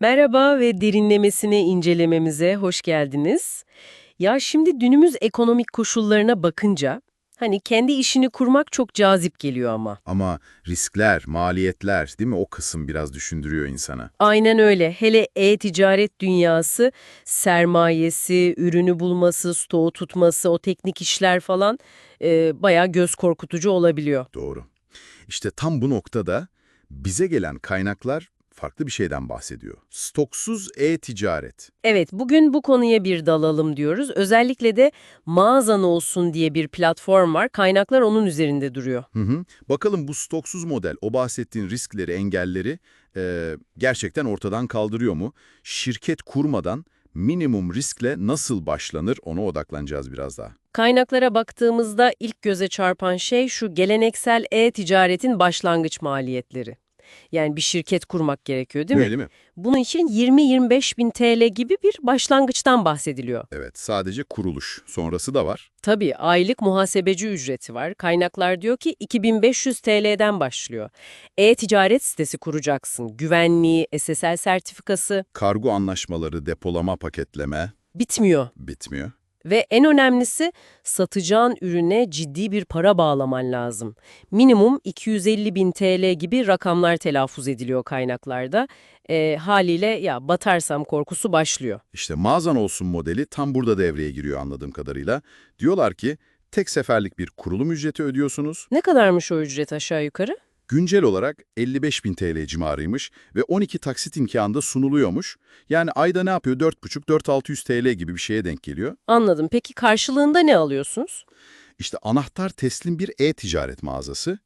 Merhaba ve derinlemesine incelememize hoş geldiniz. Ya şimdi günümüz ekonomik koşullarına bakınca hani kendi işini kurmak çok cazip geliyor ama. Ama riskler, maliyetler değil mi? O kısım biraz düşündürüyor insana. Aynen öyle. Hele e-ticaret dünyası, sermayesi, ürünü bulması, stoğu tutması, o teknik işler falan e, bayağı göz korkutucu olabiliyor. Doğru. İşte tam bu noktada bize gelen kaynaklar farklı bir şeyden bahsediyor. Stoksuz e-ticaret. Evet, bugün bu konuya bir dalalım diyoruz. Özellikle de mağazan olsun diye bir platform var. Kaynaklar onun üzerinde duruyor. Hı hı. Bakalım bu stoksuz model o bahsettiğin riskleri, engelleri e, gerçekten ortadan kaldırıyor mu? Şirket kurmadan minimum riskle nasıl başlanır ona odaklanacağız biraz daha. Kaynaklara baktığımızda ilk göze çarpan şey şu geleneksel e-ticaretin başlangıç maliyetleri. Yani bir şirket kurmak gerekiyor değil mi? Öyle mi? Bunun için 20-25 bin TL gibi bir başlangıçtan bahsediliyor. Evet, sadece kuruluş. Sonrası da var. Tabii aylık muhasebeci ücreti var. Kaynaklar diyor ki 2500 TL'den başlıyor. E-ticaret sitesi kuracaksın. Güvenliği, SSL sertifikası Kargo anlaşmaları, depolama, paketleme bitmiyor. bitmiyor. Ve en önemlisi satacağın ürüne ciddi bir para bağlaman lazım. Minimum 250 bin TL gibi rakamlar telaffuz ediliyor kaynaklarda. E, haliyle ya batarsam korkusu başlıyor. İşte mağazan olsun modeli tam burada devreye giriyor anladığım kadarıyla. Diyorlar ki tek seferlik bir kurulum ücreti ödüyorsunuz. Ne kadarmış o ücret aşağı yukarı? Güncel olarak 55.000 TL civarıymış ve 12 taksit imkanında sunuluyormuş. Yani ayda ne yapıyor? 4,5-4,600 TL gibi bir şeye denk geliyor. Anladım. Peki karşılığında ne alıyorsunuz? İşte anahtar teslim bir e-ticaret mağazası.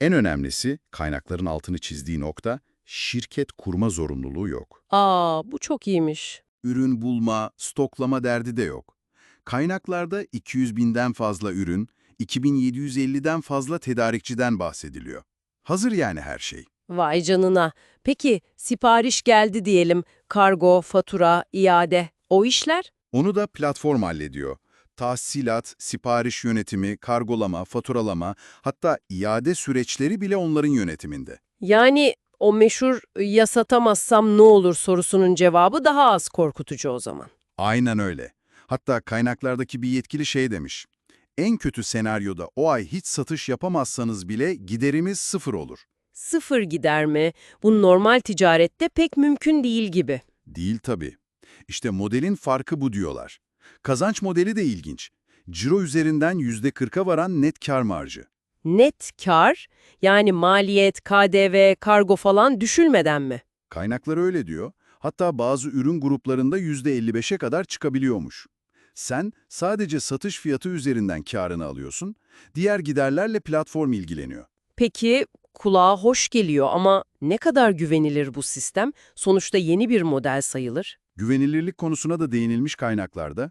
En önemlisi kaynakların altını çizdiği nokta şirket kurma zorunluluğu yok. Aa, bu çok iyiymiş. Ürün bulma, stoklama derdi de yok. Kaynaklarda 200 binden fazla ürün, 2750'den fazla tedarikçiden bahsediliyor. Hazır yani her şey. Vay canına. Peki sipariş geldi diyelim. Kargo, fatura, iade. O işler? Onu da platform hallediyor. Tahsilat, sipariş yönetimi, kargolama, faturalama, hatta iade süreçleri bile onların yönetiminde. Yani o meşhur ya satamazsam ne olur sorusunun cevabı daha az korkutucu o zaman. Aynen öyle. Hatta kaynaklardaki bir yetkili şey demiş. En kötü senaryoda o ay hiç satış yapamazsanız bile giderimiz sıfır olur. Sıfır gider mi? Bu normal ticarette pek mümkün değil gibi. Değil tabii. İşte modelin farkı bu diyorlar. Kazanç modeli de ilginç. Ciro üzerinden %40'a varan net kar marjı. Net kar, yani maliyet, KDV, kargo falan düşülmeden mi? Kaynaklar öyle diyor. Hatta bazı ürün gruplarında %55'e kadar çıkabiliyormuş. Sen sadece satış fiyatı üzerinden karını alıyorsun, diğer giderlerle platform ilgileniyor. Peki kulağa hoş geliyor ama ne kadar güvenilir bu sistem? Sonuçta yeni bir model sayılır. Güvenilirlik konusuna da değinilmiş kaynaklarda.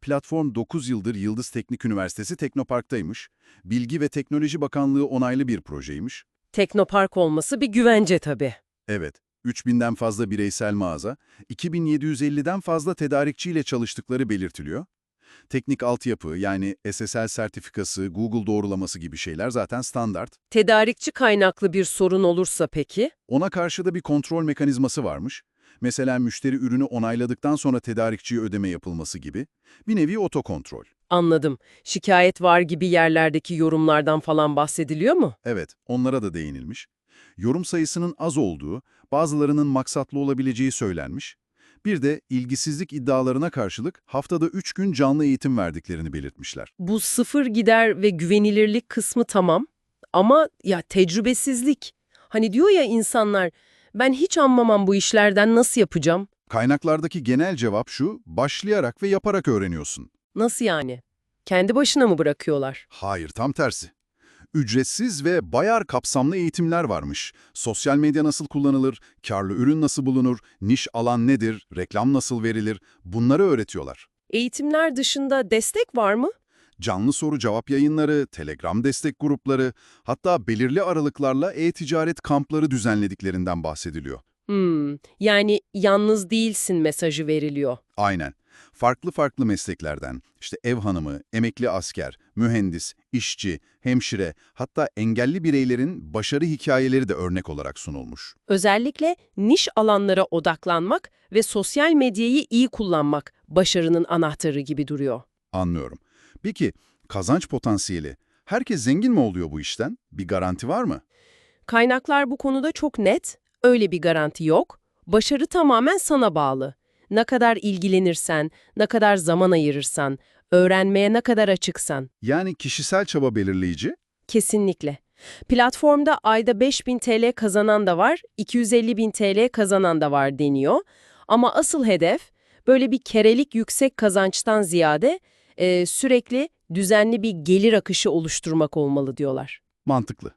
Platform 9 yıldır Yıldız Teknik Üniversitesi Teknopark'taymış. Bilgi ve Teknoloji Bakanlığı onaylı bir projeymiş. Teknopark olması bir güvence tabii. Evet, 3000'den fazla bireysel mağaza, 2750'den fazla tedarikçiyle çalıştıkları belirtiliyor. Teknik altyapı yani SSL sertifikası, Google doğrulaması gibi şeyler zaten standart. Tedarikçi kaynaklı bir sorun olursa peki? Ona karşı da bir kontrol mekanizması varmış. Mesela müşteri ürünü onayladıktan sonra tedarikçiye ödeme yapılması gibi. Bir nevi otokontrol. Anladım. Şikayet var gibi yerlerdeki yorumlardan falan bahsediliyor mu? Evet, onlara da değinilmiş. Yorum sayısının az olduğu, bazılarının maksatlı olabileceği söylenmiş. Bir de ilgisizlik iddialarına karşılık haftada 3 gün canlı eğitim verdiklerini belirtmişler. Bu sıfır gider ve güvenilirlik kısmı tamam ama ya tecrübesizlik. Hani diyor ya insanlar ben hiç anlamam bu işlerden nasıl yapacağım? Kaynaklardaki genel cevap şu, başlayarak ve yaparak öğreniyorsun. Nasıl yani? Kendi başına mı bırakıyorlar? Hayır, tam tersi. Ücretsiz ve bayar kapsamlı eğitimler varmış. Sosyal medya nasıl kullanılır, karlı ürün nasıl bulunur, niş alan nedir, reklam nasıl verilir, bunları öğretiyorlar. Eğitimler dışında destek var mı? Canlı soru cevap yayınları, Telegram destek grupları, hatta belirli aralıklarla e-ticaret kampları düzenlediklerinden bahsediliyor. Hmm, yani yalnız değilsin mesajı veriliyor. Aynen. Farklı farklı mesleklerden, işte ev hanımı, emekli asker, mühendis, işçi, hemşire, hatta engelli bireylerin başarı hikayeleri de örnek olarak sunulmuş. Özellikle niş alanlara odaklanmak ve sosyal medyayı iyi kullanmak başarının anahtarı gibi duruyor. Anlıyorum. Peki, kazanç potansiyeli, herkes zengin mi oluyor bu işten? Bir garanti var mı? Kaynaklar bu konuda çok net, öyle bir garanti yok. Başarı tamamen sana bağlı. Ne kadar ilgilenirsen, ne kadar zaman ayırırsan, öğrenmeye ne kadar açıksan. Yani kişisel çaba belirleyici, Kesinlikle. Platformda ayda 5000 TL kazanan da var, 250 bin TL kazanan da var deniyor. Ama asıl hedef böyle bir kerelik yüksek kazançtan ziyade e, sürekli düzenli bir gelir akışı oluşturmak olmalı diyorlar. mantıklı.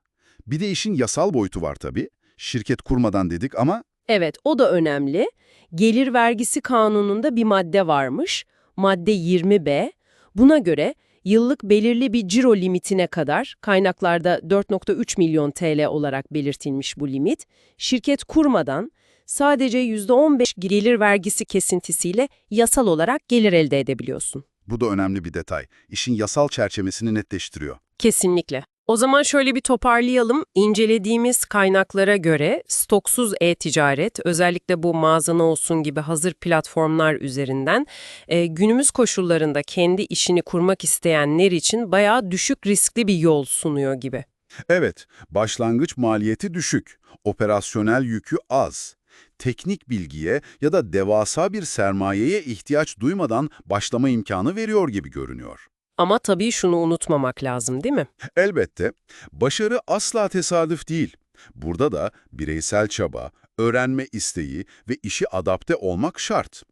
Bir de işin yasal boyutu var tabii. Şirket kurmadan dedik ama Evet, o da önemli. Gelir vergisi kanununda bir madde varmış. Madde 20B. Buna göre yıllık belirli bir ciro limitine kadar, kaynaklarda 4.3 milyon TL olarak belirtilmiş bu limit, şirket kurmadan sadece %15 gelir vergisi kesintisiyle yasal olarak gelir elde edebiliyorsun. bu da önemli bir detay. İşin yasal çerçevesini netleştiriyor. Kesinlikle. O zaman şöyle bir toparlayalım. İncelediğimiz kaynaklara göre stoksuz e-ticaret, özellikle bu mağazana olsun gibi hazır platformlar üzerinden e, günümüz koşullarında kendi işini kurmak isteyenler için bayağı düşük riskli bir yol sunuyor gibi. Evet, başlangıç maliyeti düşük, operasyonel yükü az. Teknik bilgiye ya da devasa bir sermayeye ihtiyaç duymadan başlama imkanı veriyor gibi görünüyor. Ama tabii şunu unutmamak lazım değil mi? Elbette, başarı asla tesadüf değil. Burada da bireysel çaba, öğrenme isteği ve işi adapte olmak şart.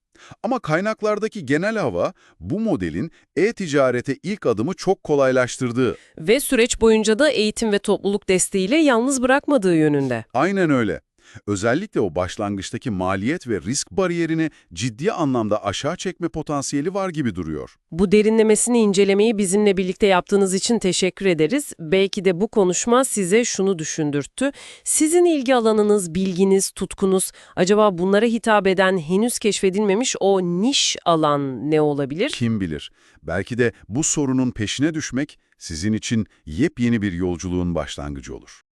Ama kaynaklardaki genel hava bu modelin e-ticarete ilk adımı çok kolaylaştırdığı. Ve süreç boyunca da eğitim ve topluluk desteğiyle yalnız bırakmadığı yönünde. Aynen öyle. Özellikle o başlangıçtaki maliyet ve risk bariyerini ciddi anlamda aşağı çekme potansiyeli var gibi duruyor. Bu derinlemesini incelemeyi bizimle birlikte yaptığınız için teşekkür ederiz. Belki de bu konuşma size şunu düşündürttü. Sizin ilgi alanınız, bilginiz, tutkunuz, acaba bunlara hitap eden henüz keşfedilmemiş o niş alan ne olabilir? Kim bilir, belki de bu sorunun peşine düşmek sizin için yepyeni bir yolculuğun başlangıcı olur.